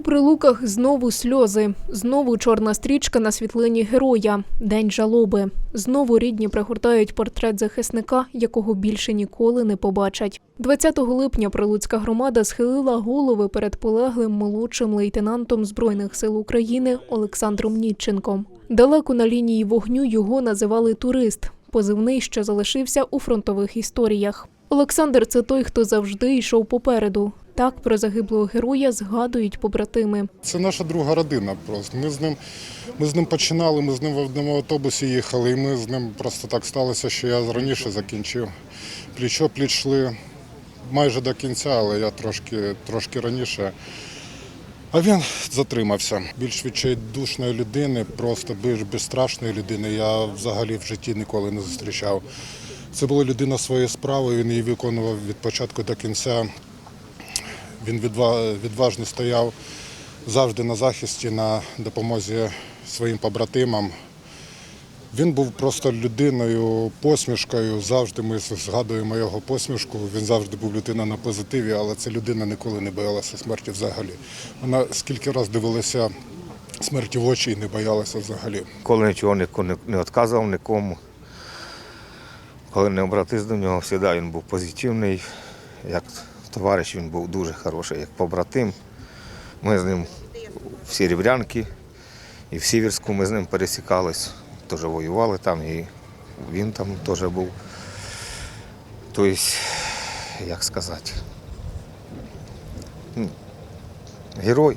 Прилуках знову сльози, знову чорна стрічка на світлині героя, день жалоби. Знову рідні пригортають портрет захисника, якого більше ніколи не побачать. 20 липня прилуцька громада схилила голови перед полеглим молодшим лейтенантом збройних сил України Олександром Нітченком. Далеко на лінії вогню його називали турист, позивний, що залишився у фронтових історіях. Олександр це той, хто завжди йшов попереду. Так про загиблого героя згадують побратими. Це наша друга родина. Просто ми з ним ми з ним починали. Ми з ним в одному автобусі їхали. І ми з ним просто так сталося, що я раніше закінчив. Плічо пліч йшли майже до кінця, але я трошки, трошки раніше. А він затримався. Більш відчайдушної людини, просто більш безстрашної людини. Я взагалі в житті ніколи не зустрічав. Це була людина своєї справи. Він її виконував від початку до кінця. Він відважно стояв завжди на захисті, на допомозі своїм побратимам. Він був просто людиною, посмішкою. Завжди ми згадуємо його посмішку. Він завжди був людина на позитиві, але ця людина ніколи не боялася смерті взагалі. Вона скільки разів дивилася смерті в очі і не боялася взагалі. Коли нічого не, відказував нікому. Коли не обратився до нього, завжди він був позитивний. Як товариш він був дуже хороший, як побратим. Ми з ним в Серебрянки і в Сіверську ми з ним пересікались, теж воювали там, і він там теж був. Тобто, як сказати, герой,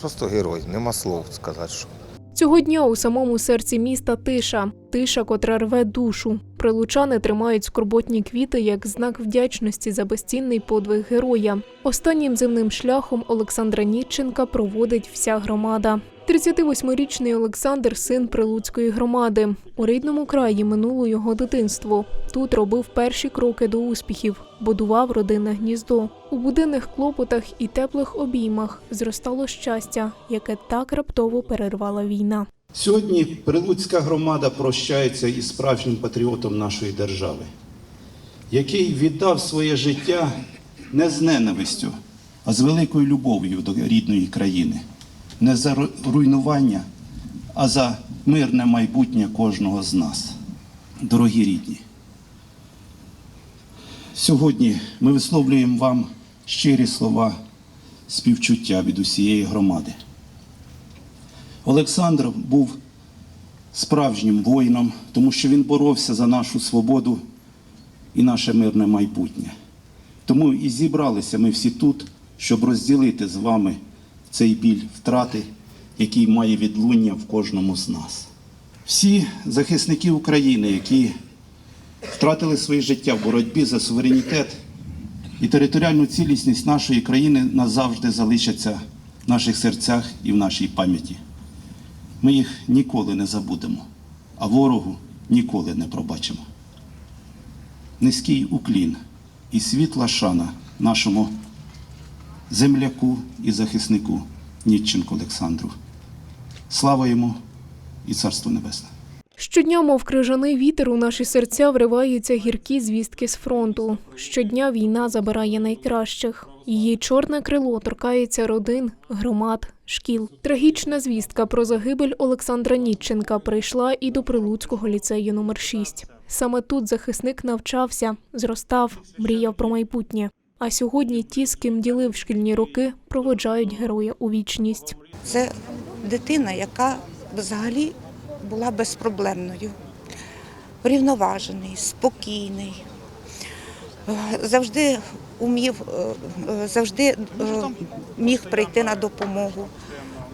просто герой, нема слов сказати, що. Цього дня у самому серці міста тиша, тиша, котра рве душу. Прилучани тримають скорботні квіти як знак вдячності за безцінний подвиг героя. Останнім земним шляхом Олександра Нітченка проводить вся громада. 38-річний Олександр син Прилуцької громади. У рідному краї минуло його дитинство. Тут робив перші кроки до успіхів, будував родинне гніздо. У буденних клопотах і теплих обіймах зростало щастя, яке так раптово перервала війна. Сьогодні Прилуцька громада прощається із справжнім патріотом нашої держави, який віддав своє життя не з ненавистю, а з великою любов'ю до рідної країни, не за руйнування, а за мирне майбутнє кожного з нас. Дорогі рідні, сьогодні ми висловлюємо вам щирі слова співчуття від усієї громади. Олександр був справжнім воїном, тому що він боровся за нашу свободу і наше мирне майбутнє. Тому і зібралися ми всі тут, щоб розділити з вами цей біль втрати, який має відлуння в кожному з нас. Всі захисники України, які втратили своє життя в боротьбі за суверенітет і територіальну цілісність нашої країни назавжди залишаться в наших серцях і в нашій пам'яті. Ми їх ніколи не забудемо, а ворогу ніколи не пробачимо. Низький уклін і світла шана нашому земляку і захиснику Нітченку Олександру. Слава йому і царство небесне! Щодня, мов крижаний вітер, у наші серця вриваються гіркі звістки з фронту. Щодня війна забирає найкращих. Її чорне крило торкається родин, громад, шкіл. Трагічна звістка про загибель Олександра Нітченка прийшла і до Прилуцького ліцею номер 6 Саме тут захисник навчався, зростав, мріяв про майбутнє. А сьогодні ті, з ким ділив шкільні роки, проводжають героя у вічність. Це дитина, яка взагалі була безпроблемною, врівноважений, спокійний, завжди умів, е, завжди е, міг прийти на допомогу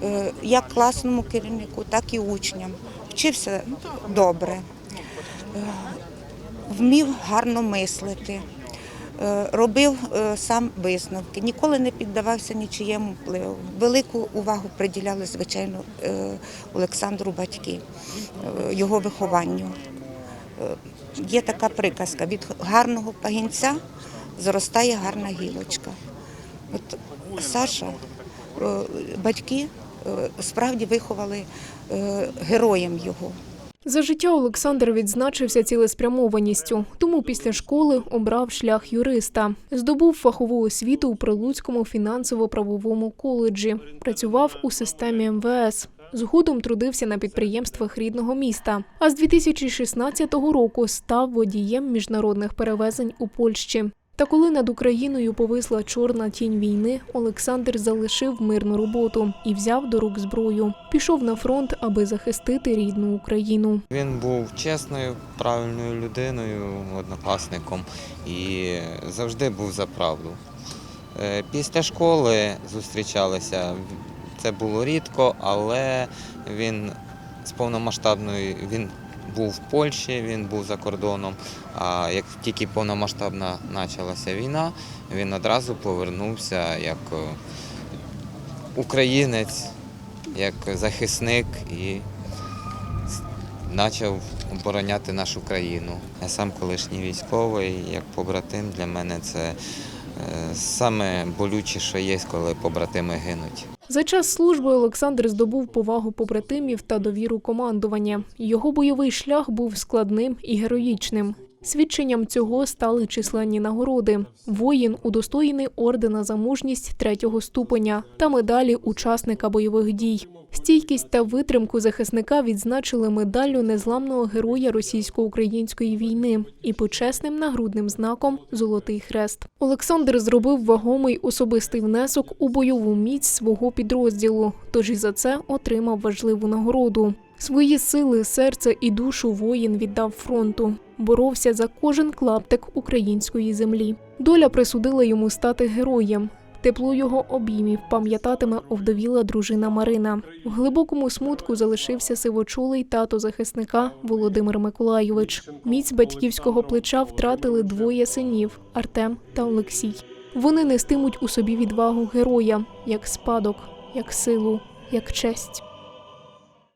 е, як класному керівнику, так і учням. Вчився добре, вмів гарно мислити. Робив сам висновки, ніколи не піддавався нічиєму впливу. Велику увагу приділяли, звичайно, Олександру батьки, його вихованню. Е, Є така приказка: від гарного пагінця зростає гарна гілочка. От Саша, е, батьки е, справді виховали героєм його. За життя Олександр відзначився цілеспрямованістю, тому після школи обрав шлях юриста. Здобув фахову освіту у Прилуцькому фінансово-правовому коледжі. Працював у системі МВС. Згодом трудився на підприємствах рідного міста. А з 2016 року став водієм міжнародних перевезень у Польщі. Та коли над Україною повисла чорна тінь війни, Олександр залишив мирну роботу і взяв до рук зброю. Пішов на фронт, аби захистити рідну Україну. Він був чесною, правильною людиною, однокласником і завжди був за правду. Е, Після школи зустрічалися. Це було рідко, але він з повномасштабною він був в Польщі, він був за кордоном. А як тільки повномасштабна почалася війна, він одразу повернувся як е, українець, як захисник і почав обороняти нашу країну. Я сам колишній військовий, як побратим, для мене це е, саме болюче, що є, коли побратими гинуть. За час служби Олександр здобув повагу побратимів та довіру командування. Його бойовий шлях був складним і героїчним. Свідченням цього стали численні нагороди. Воїн удостоєний ордена за мужність третього ступеня та медалі учасника бойових дій. Стійкість та витримку захисника відзначили медаллю незламного героя російсько-української війни і почесним нагрудним знаком Золотий хрест. Олександр зробив вагомий особистий внесок у бойову міць свого підрозділу, тож і за це отримав важливу нагороду. Свої сили, серце і душу воїн віддав фронту. Боровся за кожен клаптик української землі. Доля присудила йому стати героєм. Тепло його обіймів пам'ятатиме овдовіла дружина Марина. В глибокому смутку залишився сивочолий тато захисника Володимир Миколайович. Міць батьківського плеча втратили двоє синів Артем та Олексій. Вони нестимуть у собі відвагу героя як спадок, як силу, як честь.